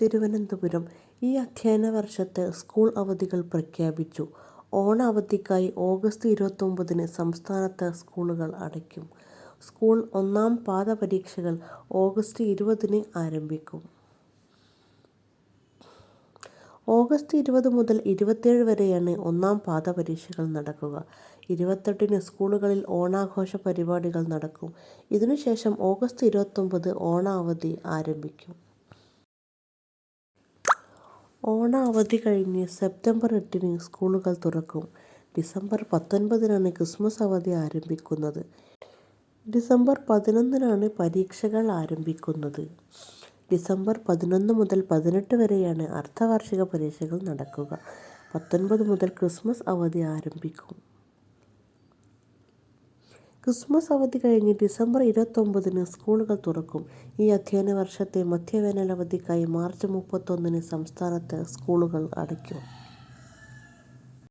തിരുവനന്തപുരം ഈ അധ്യയന വർഷത്തെ സ്കൂൾ അവധികൾ പ്രഖ്യാപിച്ചു. ഓണ അവധിക്കായി ഓഗസ്റ്റ് ഇരുപത്തൊമ്പതിന് സംസ്ഥാനത്തെ സ്കൂളുകൾ അടയ്ക്കും. സ്കൂൾ ഒന്നാം പാദ പരീക്ഷകൾ ഓഗസ്റ്റ് ഇരുപതിന് ആരംഭിക്കും. ഓഗസ്റ്റ് ഇരുപത് മുതൽ ഇരുപത്തേഴ് വരെയാണ് ഒന്നാം പാദ പരീക്ഷകൾ നടക്കുക. ഇരുപത്തെട്ടിന് സ്കൂളുകളിൽ ഓണാഘോഷ പരിപാടികൾ നടക്കും. ഇതിനുശേഷം ഓഗസ്റ്റ് ഇരുപത്തൊമ്പത് ഓണാവധി ആരംഭിക്കും. ഓണ അവധി കഴിഞ്ഞ് സെപ്റ്റംബർ എട്ടിന് സ്കൂളുകൾ തുറക്കും. ഡിസംബർ പത്തൊൻപതിനാണ് ക്രിസ്മസ് അവധി ആരംഭിക്കുന്നത്. ഡിസംബർ പതിനൊന്നിനാണ് പരീക്ഷകൾ ആരംഭിക്കുന്നത്. ഡിസംബർ പതിനൊന്ന് മുതൽ പതിനെട്ട് വരെയാണ് അർദ്ധവാർഷിക പരീക്ഷകൾ നടക്കുക. പത്തൊൻപത് മുതൽ ക്രിസ്മസ് അവധി ആരംഭിക്കും. ക്രിസ്മസ് അവധി കഴിഞ്ഞ് ഡിസംബർ ഇരുപത്തൊമ്പതിന് സ്കൂളുകൾ തുറക്കും. ഈ അധ്യയന വർഷത്തെ മധ്യവേനൽ അവധിക്കായി മാർച്ച് മുപ്പത്തൊന്നിന് സംസ്ഥാനത്ത് സ്കൂളുകൾ അടയ്ക്കും.